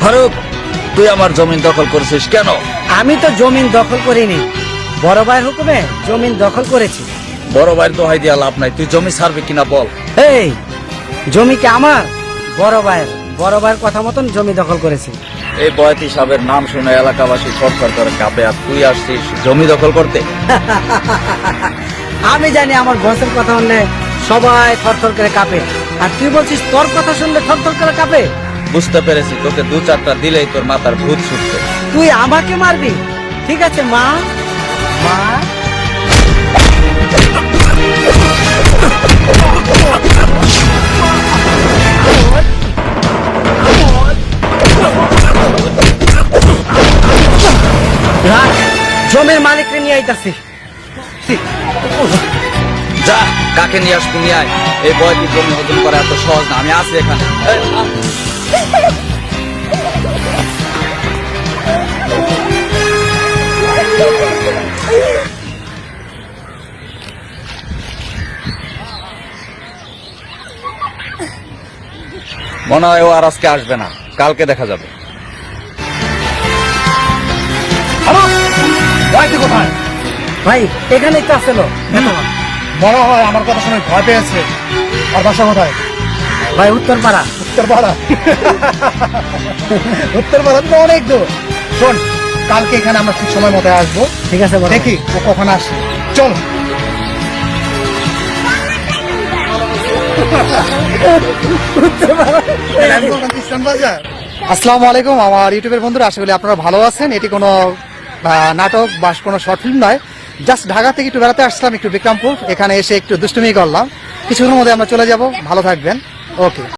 ফারুক তুই আমার জমিন দখল করেছিস কেন? আমি তো জমিন দখল করিনি। বড় ভাই হুকুমে জমিন দখল করেছি। বড় ভাইয়ের দোহাই দিয়া লাভ নাই তুই জমি ছাড়বি কিনা বল। এই জমি কি আমার? বড় ভাইয়ের বড় ভাইয়ের কথা মতন জমি দখল করেছি। এই বয়াতি সাহেবের নাম শুনে এলাকাবাসী সরকার করে কাঁপে আর তুই আসছিস জমি দখল করতে? আমি জানি আমার বসের কথা শুনলে সবাই থরথর করে কাঁপে। আর তুই বলছিস তোর কথা শুনলে থরথর করে কাঁপে? বুঝতে পেরেছি তোকে দু চারটা দিলেই তোর মাথার ভূত ছুটছে তুই আমাকে মারবি? ঠিক আছে মা। মা। জমির মালিককে নিয়ে আইতাছি। যা, কাকে নিয়ে আসবি, নিয়ে আয়। এই বয়াতি জমি হজম করা এত সহজ না, আমি এখানে। মনে হয় ও আর আজকে আসবে না, কালকে দেখা যাবে। কোথায়? ভাই এখানেই তো আসলো মনে হয় আমার কথা শুনে ভয় পেয়েছে। আর বাসা কোথায়? ভাই উত্তর পাড়া উত্তরপাড়া? উত্তরপাড়া তো অনেক দূর। শোন কালকে এখানে আমরা ঠিক সময় মতো আসব। ঠিক আছে বড়। দেখি ও কখন আসে। চল। আসসালামু আলাইকুম। আমার ইউটিউবের বন্ধুরা আশা করি আপনারা ভালো আছেন। এটি কোনো নাটক বা কোনো শর্ট ফিল্ম নয়। জাস্ট ঢাকা থেকে একটু বেড়াতে আসলাম একটু বিক্রমপুর। এখানে এসে একটু দুষ্টুমি করলাম। কিছুক্ষণের মধ্যে আমরা চলে যাব। ভালো থাকবেন। ওকে